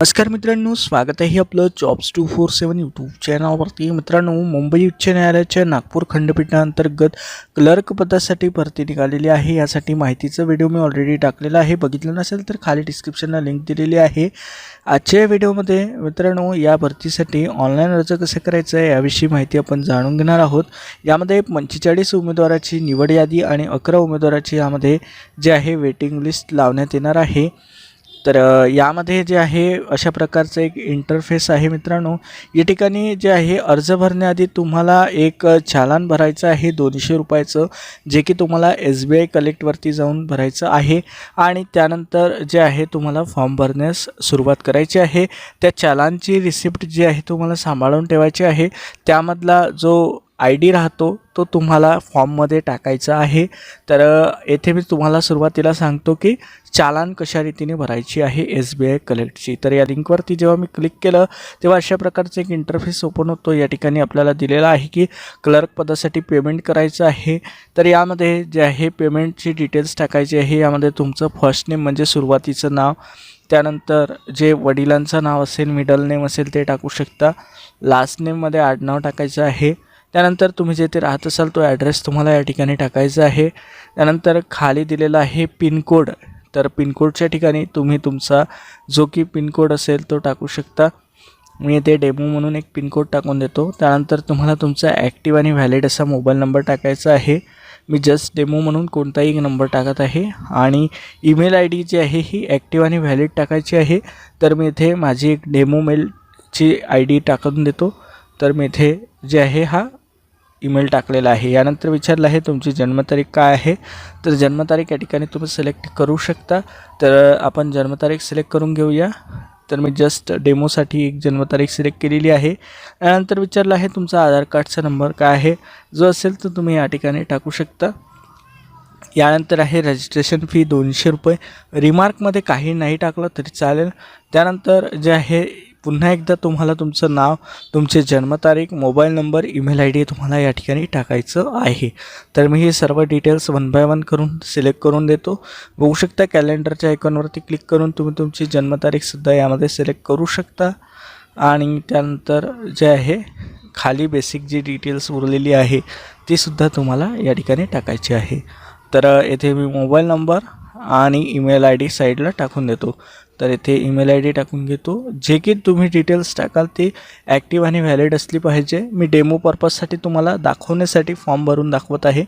नमस्कार मित्रांनो स्वागत आहे आपलं jobs two four seven YouTube चॅनलवरती मित्रांनो मुंबई उच्च न्यायालयाच्या नागपूर खंडपीठाअंतर्गत क्लर्क पदासाठी भरती निघालेली आहे. यासाठी माहितीचा व्हिडिओ मी ऑलरेडी टाकलेला आहे. बघितलं नसेल तर खाली डिस्क्रिप्शनला लिंक दिलेली आहे. आजच्या व्हिडिओमध्ये मित्रांनो या भरतीसाठी ऑनलाईन अर्ज कसं करायचं आहे याविषयी माहिती आपण जाणून घेणार आहोत. यामध्ये पंचेचाळीस उमेदवाराची निवड यादी आणि अकरा उमेदवाराची यामध्ये जे आहे वेटिंग लिस्ट लावण्यात येणार आहे. तर यामध्ये जे आहे अशा प्रकारचं एक इंटरफेस आहे मित्रांनो. या ठिकाणी जे आहे अर्ज भरण्याआधी तुम्हाला एक चालान भरायचं आहे दोनशे रुपयाचं जे की तुम्हाला एस बी आय कलेक्टवरती जाऊन भरायचं आहे. आणि त्यानंतर जे आहे तुम्हाला फॉर्म भरण्यास सुरुवात करायची आहे. त्या चालानची रिसिप्ट जी आहे तुम्हाला सांभाळून ठेवायची आहे. त्यामधला जो आय डी राहतो तो तुम्हाला फॉर्ममध्ये टाकायचा आहे. तर येथे मी तुम्हाला सुरुवातीला सांगतो की चालान कशा रीतीने भरायची आहे एस बी आय कलेक्टची तर या लिंकवरती जेव्हा मी क्लिक केलं तेव्हा अशा प्रकारचं एक इंटरफेस ओपन होतो. या ठिकाणी आपल्याला दिलेला आहे की क्लर्क पदासाठी पेमेंट करायचं आहे. तर यामध्ये जे आहे पेमेंटची डिटेल्स टाकायची आहे. यामध्ये तुमचं फर्स्ट नेम म्हणजे सुरुवातीचं नाव त्यानंतर जे वडिलांचं नाव असेल मिडल नेम असेल ते टाकू शकता. लास्ट नेममध्ये आडनाव टाकायचं आहे. त्यानंतर तुम्ही जेथे राहत असाल तो ॲड्रेस तुम्हाला या ठिकाणी टाकायचा आहे. त्यानंतर खाली दिलेला आहे पिनकोड. तर पिनकोडच्या ठिकाणी तुम्ही तुमचा जो की पिनकोड असेल तो टाकू शकता. मी येथे डेमो म्हणून एक पिनकोड टाकून देतो. त्यानंतर तुम्हाला तुमचा ॲक्टिव्ह आणि व्हॅलिड असा मोबाईल नंबर टाकायचा आहे. मी जस्ट डेमो म्हणून कोणताही एक नंबर टाकत आहे. आणि ईमेल आय डी जी आहे ही ॲक्टिव्ह आणि व्हॅलिड टाकायची आहे. तर मी इथे माझी एक डेमो मेलची आय डी टाकून देतो. तर मी इथे जे आहे हा ईमेल टाकलेला आहे. यानंतर विचारलं आहे तुमची जन्मतारीख काय आहे? तर जन्मतारीख या ठिकाणी तुम्ही सिलेक्ट करू शकता. तर आपण जन्मतारीख सिलेक्ट करून घेऊया. तर मी जस्ट डेमोसाठी एक जन्मतारीख सिलेक्ट केलेली आहे. त्यानंतर विचारलं आहे तुमचा आधार कार्डचा नंबर काय आहे? जो असेल तर तुम्ही या ठिकाणी टाकू शकता. यानंतर आहे रजिस्ट्रेशन फी दोनशे रुपये. रिमार्कमध्ये काही नाही टाकलं तरी चालेल. त्यानंतर जे आहे पुन्हा एकदा तुम्हाला तुमचं नाव तुमची जन्मतारीख mobile number email I D तुम्हाला या ठिकाणी टाकायचं आहे. तर मी हे सर्व डिटेल्स वन बाय वन करून सिलेक्ट करून देतो. बघू शकता कॅलेंडरच्या आयकॉनवरती क्लिक करून तुम्ही तुमची जन्मतारीखसुद्धा यामध्ये सिलेक्ट करू शकता. आणि त्यानंतर जे आहे खाली बेसिक जी डिटेल्स उरलेली आहे तीसुद्धा तुम्हाला या ठिकाणी टाकायची आहे. तर येथे मी मोबाईल नंबर आणि ईमेल आय डी साईडला टाकून देतो. तर इथे ईमेल आय डी टाकून घेतो. जे की तुम्ही डिटेल्स टाकाल ते ॲक्टिव्ह आणि व्हॅलिड असली पाहिजे. मी डेमो पर्पजसाठी तुम्हाला दाखवण्यासाठी फॉर्म भरून दाखवत आहे.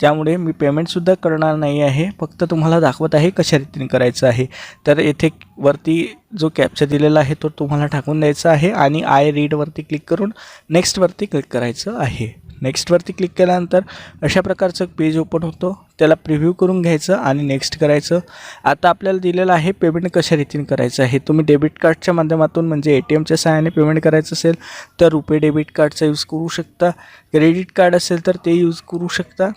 त्यामुळे मी पेमेंटसुद्धा करणार नाही आहे. फक्त तुम्हाला दाखवत आहे कशा रीतीने करायचं आहे. तर येथे वरती जो कॅप्चा दिलेला आहे तो तुम्हाला टाकून द्यायचा आहे आणि आय रीडवरती क्लिक करून नेक्स्टवरती क्लिक करायचं आहे. नेक्स्टवरती क्लिक केल्यानंतर अशा प्रकारचं पेज ओपन होतो. त्याला प्रिव्ह्यू करून घ्यायचं आणि नेक्स्ट करायचं. आता आपल्याला दिलेलं आहे पेमेंट कशा रीतीने करायचं आहे? तुम्ही डेबिट कार्डच्या माध्यमातून म्हणजे ए टी एमच्या सहाय्याने पेमेंट करायचं असेल तर रुपे डेबिट कार्डचा यूज करू शकता. क्रेडिट कार्ड असेल तर ते यूज करू शकता.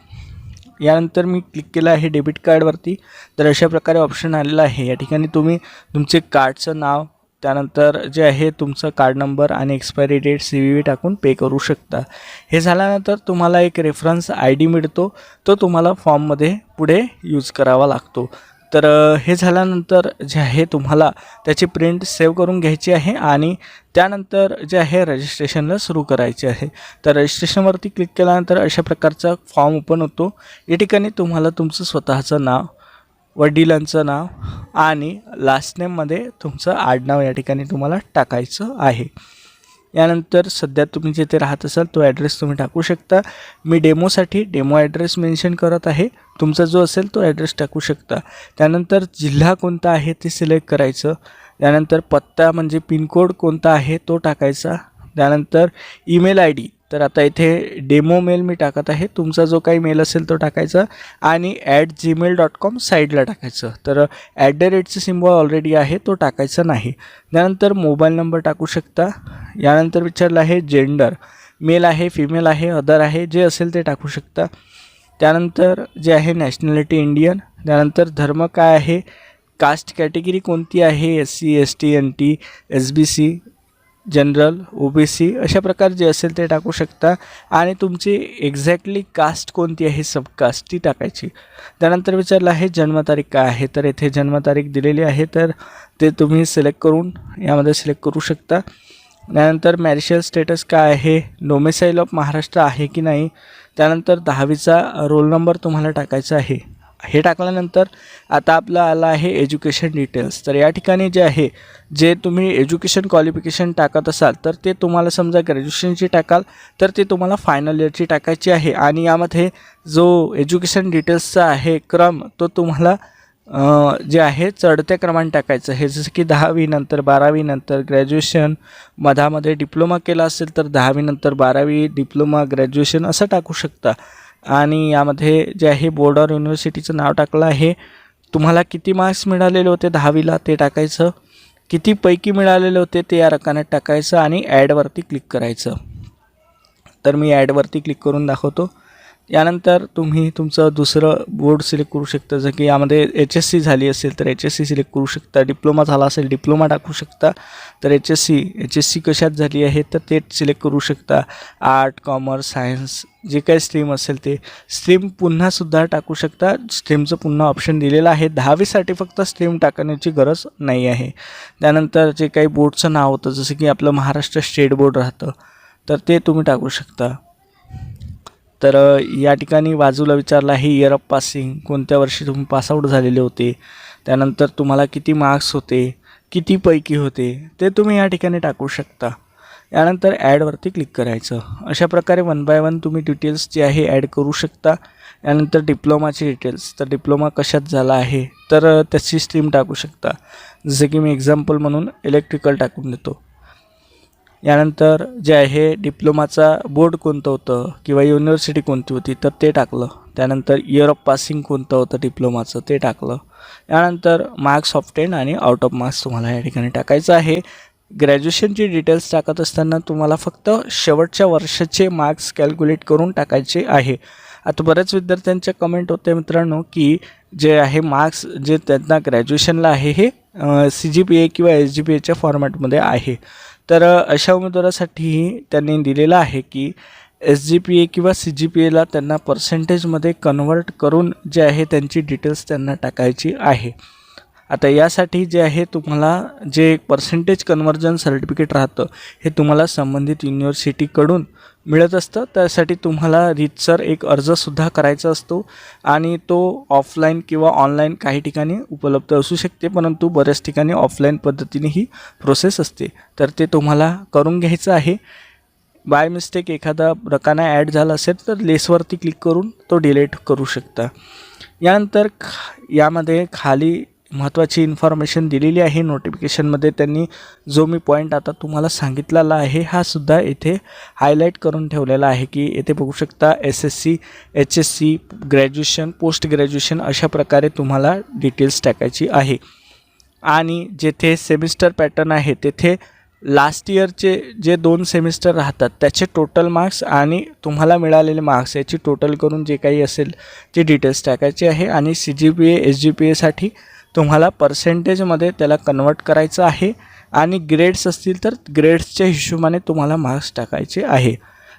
यानंतर मी क्लिक केलं आहे डेबिट कार्डवरती. तर अशा प्रकारे ऑप्शन आलेलं आहे. या ठिकाणी तुम्ही तुमचे कार्डचं नाव त्यानंतर जे आहे तुमचं कार्ड नंबर आणि expiry date C V V टाकून पे करू शकता. हे झाल्यानंतर तुम्हाला एक रेफरन्स आय डी मिळतो. तो तुम्हाला फॉर्ममध्ये पुढे यूज करावा लागतो. तर हे झाल्यानंतर जे आहे तुम्हाला त्याची प्रिंट सेव्ह करून घ्यायची आहे आणि त्यानंतर जे आहे रजिस्ट्रेशनला सुरू करायचे आहे. तर रजिस्ट्रेशनवरती क्लिक केल्यानंतर अशा प्रकारचा फॉर्म ओपन होतो. या ठिकाणी तुम्हाला तुमचं स्वतःचं नाव वडिलांचं नाव आणि लास्ट नेममध्ये तुमचं आडनाव या ठिकाणी तुम्हाला टाकायचं आहे. यानंतर सध्या तुम्ही जिथे राहत असाल तो ॲड्रेस तुम्ही टाकू शकता. मी डेमोसाठी डेमो ॲड्रेस मेन्शन करत आहे. तुमचा जो असेल तो ॲड्रेस टाकू शकता. त्यानंतर जिल्हा कोणता आहे ते सिलेक्ट करायचं. त्यानंतर पत्ता म्हणजे पिनकोड कोणता आहे तो टाकायचा. त्यानंतर ईमेल आय डी तर आता इथे डेमो मेल मी टाकत आहे. तुमचा जो काही मेल असेल तो टाकायचा आणि ॲट जीमेल डॉट कॉम साईडला टाकायचं. तर ॲट द रेटचं सिम्बॉल ऑलरेडी आहे तो टाकायचा नाही. त्यानंतर मोबाईल नंबर टाकू शकता. यानंतर विचारलं आहे जेंडर मेल आहे फिमेल आहे अदर आहे जे असेल ते टाकू शकता. त्यानंतर जे आहे नॅशनॅलिटी इंडियन त्यानंतर धर्म काय आहे? कास्ट कॅटेगरी कोणती आहे? S C S T N T S B C general O B C अशा प्रकार जे असेल ते टाकू शकता. आणि तुमची एक्झॅक्टली कास्ट कोणती आहे सबकास्ट ती टाकायची. त्यानंतर विचारलं आहे जन्मतारीख काय आहे? तर येथे जन्मतारीख दिलेली आहे तर ते तुम्ही सिलेक्ट करून यामध्ये सिलेक्ट करू शकता. त्यानंतर मॅरिशल स्टेटस काय आहे? डोमेसाईल ऑफ महाराष्ट्र आहे की नाही? त्यानंतर दहावीचा रोल नंबर तुम्हाला टाकायचा आहे. हे टाकल्यानंतर आता आपलं आलं आहे एज्युकेशन डिटेल्स तर या ठिकाणी जे आहे जे तुम्ही एज्युकेशन क्वालिफिकेशन टाकत असाल तर ते तुम्हाला समजा ग्रॅज्युएशनची टाकाल तर ते तुम्हाला फायनल इयरची टाकायची आहे. आणि यामध्ये जो एज्युकेशन डिटेल्सचा आहे क्रम तो तुम्हाला जे आहे चढत्या क्रमाने टाकायचं हे जसं की दहावीनंतर बारावीनंतर ग्रॅज्युएशन मधामध्ये डिप्लोमा केला असेल तर दहावीनंतर बारावी डिप्लोमा ग्रॅज्युएशन असं टाकू शकता. आणि यामध्ये जे आहे बोर्डर युनिव्हर्सिटीचं नाव टाकलं आहे. तुम्हाला किती मार्क्स मिळालेले होते दहावीला ते टाकायचं? किती पैकी मिळालेले होते ते या रकान्यात टाकायचं आणि ॲडवरती क्लिक करायचं? तर मी ॲडवरती क्लिक करून दाखवतो. यानंतर तुम्ही तुमचं दुसरं बोर्ड सिलेक्ट करू शकता. जसं की यामध्ये एच एस सी झाली असेल तर एच एस सी सिलेक्ट करू शकता. डिप्लोमा झाला असेल डिप्लोमा टाकू शकता. तर H S C H S C कशात झाली आहे तर ते सिलेक्ट करू शकता. आर्ट कॉमर्स सायन्स जे काही स्ट्रीम असेल ते. स्ट्रीम पुन्हासुद्धा टाकू शकता. स्ट्रीमचं पुन्हा ऑप्शन दिलेलं आहे. दहावीसाठी फक्त स्ट्रीम टाकण्याची गरज नाही आहे. त्यानंतर जे काही बोर्डचं नाव होतं जसं की आपलं महाराष्ट्र स्टेट बोर्ड राहतं तर ते तुम्ही टाकू शकता. तर या ठिकाणी बाजूला विचारलं हे इयर ऑफ पासिंग कोणत्या वर्षी तुम्ही पासआउट झालेले होते? त्यानंतर तुम्हाला किती मार्क्स होते? किती पैकी होते? ते तुम्ही या ठिकाणी टाकू शकता. यानंतर ॲडवरती क्लिक करायचं. अशा प्रकारे वन बाय वन तुम्ही डिटेल्स जे आहे ॲड करू शकता. यानंतर डिप्लोमाचे डिटेल्स. तर डिप्लोमा कशात झाला आहे? तर त्याची स्ट्रीम टाकू शकता. जसे की मी एक्झाम्पल म्हणून इलेक्ट्रिकल टाकून देतो. यानंतर जे आहे डिप्लोमाचा बोर्ड कोणतं होतं किंवा युनिव्हर्सिटी कोणती होती तर ते टाकलं. त्यानंतर इयर ऑफ पासिंग कोणतं होतं डिप्लोमाचं ते टाकलं. यानंतर मार्क्स ऑफ टेन आणि आउट ऑफ मार्क्स तुम्हाला या ठिकाणी टाकायचं आहे. ग्रॅज्युएशनचे डिटेल्स टाकत असताना तुम्हाला फक्त शेवटच्या वर्षाचे मार्क्स कॅल्क्युलेट करून टाकायचे आहे. आता बऱ्याच विद्यार्थ्यांच्या कमेंट होते मित्रांनो की जे आहे मार्क्स जे त्यांना ग्रॅज्युएशनला आहे हे सी जी पी ए किंवा एस जी पी एच्या फॉर्मॅटमध्ये आहे. तर अशा उमेदवारासाठी त्यांनी दिलेलं आहे की एस जी पी ए किंवा सी जी पी एला त्यांना पर्सेंटेजमध्ये कन्वर्ट करून जे आहे त्यांची डिटेल्स त्यांना टाकायची आहे. आता यासाठी जे आहे तुम्हाला जे एक पर्सेंटेज कन्वर्जन सर्टिफिकेट राहतं हे तुम्हाला संबंधित युनिव्हर्सिटीकडून मिळत असतं. त्यासाठी तुम्हाला रीतसर एक अर्जसुद्धा करायचा असतो आणि तो ऑफलाईन किंवा ऑनलाईन काही ठिकाणी उपलब्ध असू शकते परंतु बऱ्याच ठिकाणी ऑफलाईन पद्धतीने ही प्रोसेस असते. तर ते तुम्हाला करून घ्यायचं आहे. बाय मिस्टेक एखादा रकाना ॲड झाला असेल तर लेसवरती क्लिक करून तो डिलीट करू शकता. यानंतर ख यामध्ये खाली महत्त्वाची इन्फॉर्मेशन दिलेली आहे. नोटिफिकेशनमध्ये त्यांनी जो मी पॉईंट आता तुम्हाला सांगितलेला आहे हा सुद्धा येथे हायलाईट करून ठेवलेला आहे की येथे बघू शकता S S C H S C graduation post graduation अशा प्रकारे तुम्हाला डिटेल्स टाकायची आहे. आणि जेथे सेमिस्टर पॅटर्न आहे तेथे लास्ट इयरचे जे दोन सेमिस्टर राहतात त्याचे टोटल मार्क्स आणि तुम्हाला मिळालेले मार्क्स याची टोटल करून जे काही असेल ते डिटेल्स टाकायचे आहे. आणि C G P A S G P एसाठी तुम्हाला पर्सेंटेजमध्ये त्याला कन्वर्ट करायचं आहे. आणि ग्रेड्स असतील तर ग्रेड्सच्या हिशोबाने तुम्हाला मार्क्स टाकायचे आहे.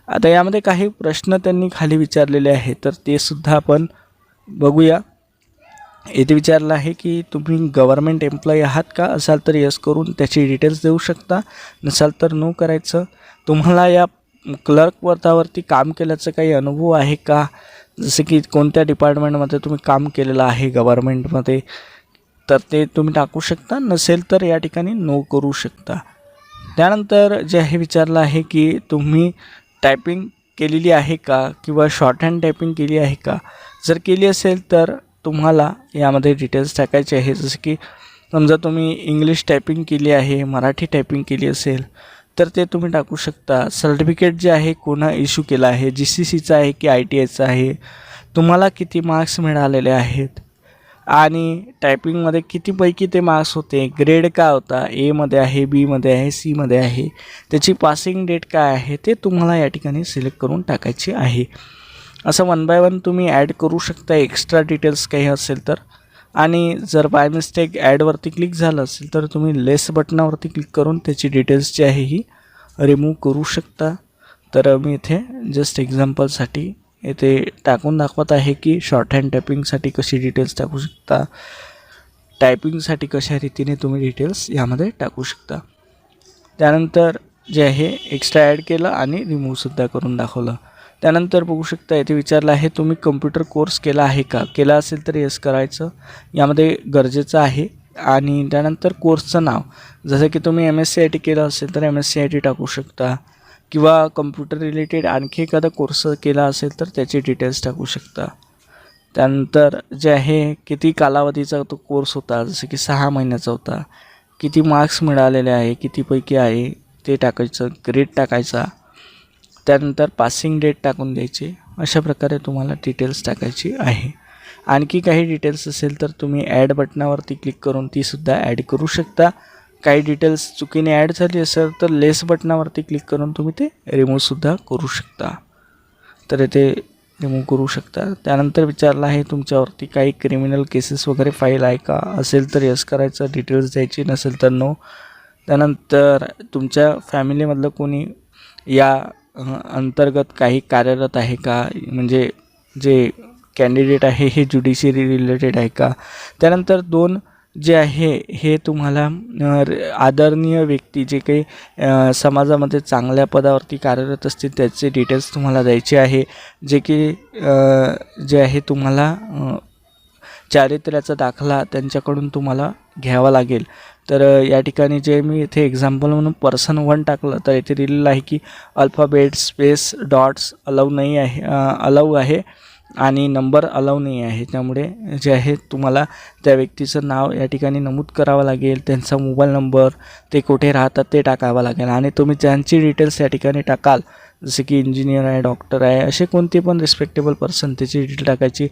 आता यामध्ये काही प्रश्न त्यांनी खाली विचारलेले आहे तर ते सुद्धा आपण बघूया. येथे विचारलं आहे की तुम्ही गव्हर्मेंट एम्प्लॉई आहात का? असाल तर यस करून त्याची डिटेल्स देऊ शकता. नसाल तर नो करायचं. तुम्हाला या क्लर्क वर्तावरती काम केल्याचा काही अनुभव आहे का? जसं की कोणत्या डिपार्टमेंटमध्ये तुम्ही काम केलेलं आहे गव्हर्मेंटमध्ये तर ते तुम्ही टाकू शकता. नसेल तर या ठिकाणी नो करू शकता. त्यानंतर जे आहे विचारलं आहे की तुम्ही टायपिंग केलेली आहे का किंवा शॉर्ट हँड टायपिंग केली आहे का? जर केली असेल तर तुम्हाला यामध्ये डिटेल्स टाकायचे आहे. जसं की समजा तुम्ही इंग्लिश टायपिंग केली आहे मराठी टायपिंग केली असेल तर ते तुम्ही टाकू शकता. सर्टिफिकेट जे आहे कोणा इश्यू केलं आहे जी सी सीचं आहे की आय टी आयचं आहे तुम्हाला किती मार्क्स मिळालेले आहेत? आणि टायपिंगमध्ये कितीपैकी ते मार्क्स होते? ग्रेड काय होता? एमध्ये आहे बीमध्ये आहे सीमध्ये आहे. त्याची पासिंग डेट काय आहे? ते तुम्हाला या ठिकाणी सिलेक्ट करून टाकायचे आहे. असं वन बाय वन तुम्ही ॲड करू शकता. एक्स्ट्रा डिटेल्स काही असेल तर. आणि जर बाय मिस्टेक ॲडवरती क्लिक झालं असेल तर तुम्ही लेस बटनावरती क्लिक करून त्याची डिटेल्स जी आहे ही रिमूव्ह करू शकता. तर मी इथे जस्ट एक्झाम्पलसाठी येथे टाकून दाखवत आहे की शॉर्ट हँड टायपिंगसाठी कशी डिटेल्स टाकू शकता? टायपिंगसाठी कशा रीतीने तुम्ही डिटेल्स यामध्ये टाकू शकता? त्यानंतर जे आहे एक्स्ट्रा ॲड केलं आणि रिमूव्हसुद्धा करून दाखवलं. त्यानंतर बघू शकता येथे विचारलं आहे तुम्ही कम्प्युटर कोर्स केला आहे का? केला असेल तर येस करायचं. यामध्ये गरजेचं आहे. आणि त्यानंतर कोर्सचं नाव. जसं की तुम्ही M S C I T केलं असेल तर M S C I T टाकू शकता. किंवा कम्प्युटर रिलेटेड आणखी एखादा कोर्स केला असेल तर त्याचे डिटेल्स टाकू शकता. त्यानंतर जे आहे किती कालावधीचा तो कोर्स होता जसं की सहा महिन्याचा होता किती मार्क्स मिळालेले आहे कितीपैकी आहे ते टाकायचं ग्रेड टाकायचा त्यानंतर पासिंग डेट टाकून द्यायचे अशा प्रकारे तुम्हाला डिटेल्स टाकायची आहे. आणखी काही डिटेल्स असेल तर तुम्ही ॲड बटनावरती क्लिक करून तीसुद्धा ॲड करू शकता. काही डिटेल्स चुकीने ॲड झाली असेल तर लेस बटनावरती क्लिक करून तुम्ही ते रिमूव्हसुद्धा करू शकता. तर ते रिमूव्ह करू शकता. त्यानंतर विचारलं आहे तुमच्यावरती काही क्रिमिनल केसेस वगैरे फाईल आहे का? असेल तर यस करायचं. डिटेल्स द्यायची नसेल तर नो त्यानंतर तुमच्या फॅमिलीमधलं कोणी या अंतर्गत काही कार्यरत आहे का? म्हणजे जे कॅन्डिडेट आहे हे ज्युडिशियरी रिलेटेड आहे का? त्यानंतर दोन जे आहे हे तुम्हाला आदरणीय व्यक्ती जे काही समाजामध्ये चांगल्या पदावरती कार्यरत असतील त्याचे डिटेल्स तुम्हाला द्यायचे आहे. जे की जे आहे तुम्हाला चारित्र्याचा दाखला त्यांच्याकडून तुम्हाला घ्यावा लागेल. तर या ठिकाणी जे मी इथे एक्झाम्पल म्हणून पर्सन वन टाकलं तर इथे दिलेलं आहे की अल्फाबेट स्पेस डॉट्स अलाव नाही आहे अलाव आहे. आणि नंबर अलाव नाही आहे. त्यामुळे जे आहे तुम्हाला त्या व्यक्तीचं नाव या ठिकाणी नमूद करावं लागेल. त्यांचा मोबाईल नंबर ते कुठे राहतात ते टाकावं लागेल. आणि तुम्ही त्यांची डिटेल्स या ठिकाणी टाकाल. जसे की इंजिनियर आहे डॉक्टर आहे असे कोणते पण रिस्पेक्टेबल पर्सन त्याची डिटेल टाकायची.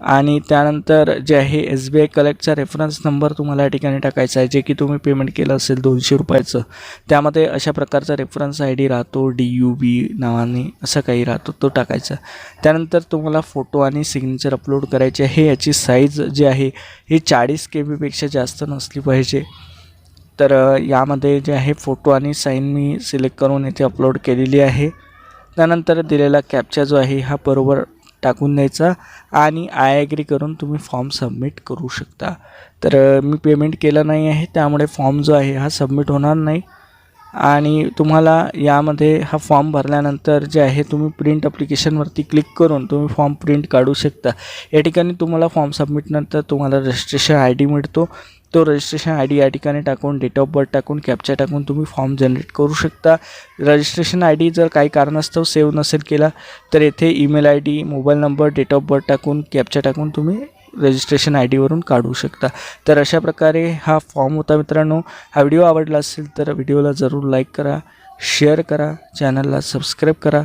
आणि त्यानंतर जे आहे एस बी आय कलेक्टचा रेफरन्स नंबर तुम्हाला या ठिकाणी टाकायचा आहे जे की तुम्ही पेमेंट केलं असेल दोनशे रुपयाचं. त्यामध्ये अशा प्रकारचा रेफरन्स आय डी राहतो डी यू बी नावाने असं काही राहतो तो टाकायचा. त्यानंतर तुम्हाला फोटो आणि सिग्नेचर अपलोड करायचे आहे. याची साईज जी आहे ही चाळीस के बीपेक्षा जास्त नसली पाहिजे. तर यामध्ये जे आहे फोटो आणि साईन मी सिलेक्ट करून इथे अपलोड केलेली आहे. त्यानंतर दिलेला कॅपचा जो आहे हा बरोबर टाकून द्यायचा आणि आय ॲग्री करून तुम्ही फॉर्म सबमिट करू शकता. तर मी पेमेंट केलं नाही आहे त्यामुळे फॉर्म जो आहे हा सबमिट होणार नाही. आणि तुम्हाला यामध्ये हा फॉर्म भरल्यानंतर जे आहे तुम्ही प्रिंट अप्लिकेशनवरती क्लिक करून तुम्ही फॉर्म प्रिंट काढू शकता. या ठिकाणी तुम्हाला फॉर्म सबमिटनंतर तुम्हाला रजिस्ट्रेशन आय डी मिळतो. तो रजिस्ट्रेशन आय डी या ठिकाणी टाकून डेट ऑफ बर्थ टाकून कॅप्चा टाकून तुम्ही फॉर्म जनरेट करू शकता. रजिस्ट्रेशन आय डी जर काही कारणास्तव सेव्ह नसेल केला तर येथे email I D mobile number date of birth टाकून कॅप्चा टाकून तुम्ही रजिस्ट्रेशन आय डीवरून काढू शकता. तर अशा प्रकारे हा फॉर्म होता मित्रांनो. हा व्हिडिओ आवडला असेल तर व्हिडिओला जरूर लाईक करा शेअर करा चॅनलला सबस्क्राईब करा.